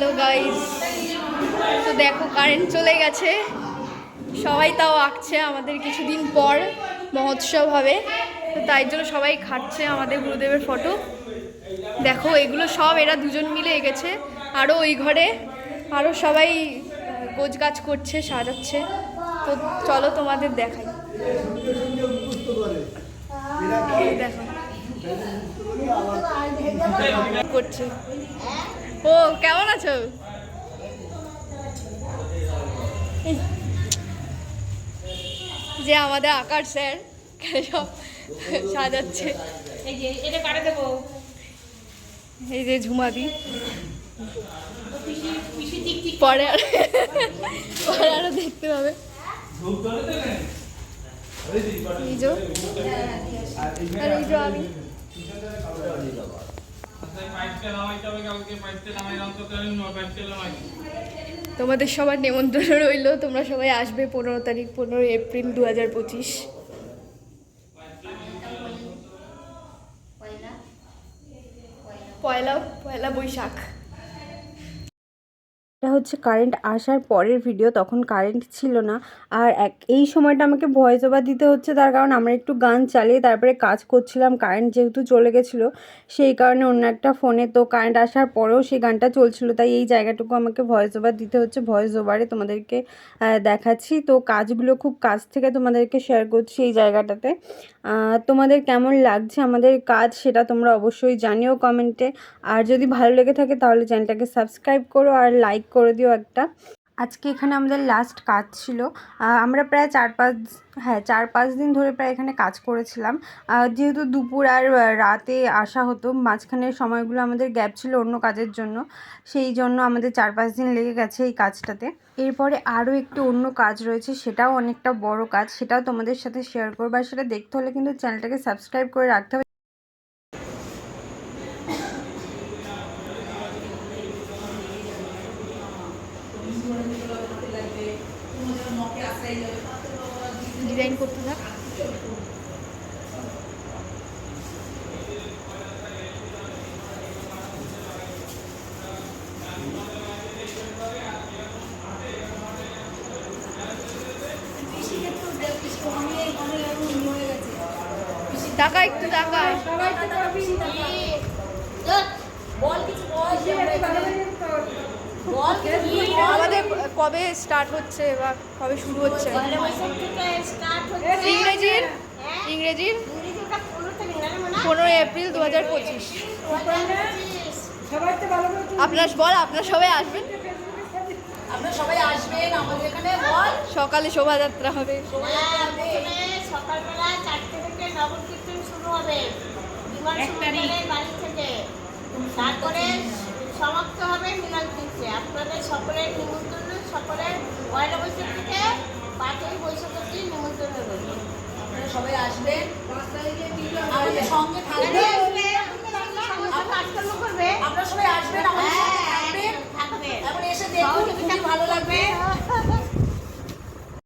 Hello guys তো দেখো current চলে গেছে। সবাই তাও আঁকছে আমাদের কিছুদিন পর মহোৎসব হবে। তো তাই জন্য সবাই খাচ্ছে আমাদের গুরুদেবের ফটো দেখো, এগুলো সব এরা দুজন মিলে এঁকেছে। আরও ওই ঘরে আরও সবাই গোছ গাছ করছে, সাজাচ্ছে। তো চলো তোমাদের দেখাই। দেখো। করছে। ও কেমন আছো? যে আমাদের আকার স্যার সব সাজাচ্ছে। এই যে এটা কাটে দেবো? এই যে ঝুমাদি পরে আর পরে আরও দেখতে হবে এই আর এই যে আমি। তোমাদের সবার নেমন্ত্রণ রইল, তোমরা সবাই আসবে পনেরো তারিখ পনেরো এপ্রিল দু হাজার পঁচিশ। পয়লা পয়লা বৈশাখ। এটা হচ্ছে কারেন্ট আসার পরের ভিডিও তখন কারেন্ট ছিল না। আর এক, এই সময়টা আমাকে ভয়েস ওভার দিতে হচ্ছে, তার কারণ আমরা একটু গান চালিয়ে তারপরে কাজ করছিলাম কারেন্ট যেহেতু চলে গেছিল, সেই কারণে অন্য একটা ফোনে তো কারেন্ট আসার পরেও সেই গানটা চলছিল, তাই এই জায়গাটুকু আমাকে ভয়েস ওভার দিতে হচ্ছে ভয়েস ওভারে তোমাদেরকে দেখাচ্ছি। তো কাজগুলো খুব কাছ থেকে তোমাদেরকে শেয়ার করছি এই জায়গাটাতে। তোমাদের কেমন লাগছে আমাদের কাজ সেটা তোমরা অবশ্যই জানিও কমেন্টে আর যদি ভালো লেগে থাকে তাহলে চ্যানেলটাকে সাবস্ক্রাইব করো আর লাইক করে দিও একটা। আজকে এখানে আমাদের লাস্ট কাজ ছিল। আমরা প্রায় চার পাঁচ হ্যাঁ চার পাঁচ দিন ধরে প্রায় এখানে কাজ করেছিলাম। যেহেতু দুপুর আর রাতে আসা হতো মাঝখানের সময়গুলো আমাদের গ্যাপ ছিল অন্য কাজের জন্য, সেই জন্য আমাদের চার পাঁচ দিন লেগে গেছে এই কাজটাতে। এরপরে আরও একটু অন্য কাজ রয়েছে, সেটাও অনেকটা বড় কাজ, সেটাও তোমাদের সাথে শেয়ার করব, আর সেটা দেখতে হলে কিন্তু চ্যানেলটাকে সাবস্ক্রাইব করে রাখতে হবে। ডিজাইন করতে থাক। টাকা একটু টাকা। বল কিছু বল। বল কিছু আমাদের কবে স্টার্ট হচ্ছে বা কবে শুরু হচ্ছে? ইংরেজির? হ্যাঁ? ইংরেজির? ইংরেজিটা পনেরো তারিখ না রে হয়? পনেরোই এপ্রিল দু হাজার পঁচিশ। আপনার বল আপনার সবাই আসবেন? আপনারা সবাই আসবেন আমাদের এখানে বল। সকালে শোভাযাত্রা হবে। হ্যাঁ, সকালবেলা চারটে থেকে নগর কীর্তন শুরু হবে। বাড়ি থেকে। তারপরে সমাপ্ত হবে মিলন কীর্তে আপনাদের সকলের পয়লা বৈশাখ থেকে পাঁচই নিমন্ত্রণ রইল সবাই আসবেন। আমাদের সঙ্গে থাকবে আপনারা সবাই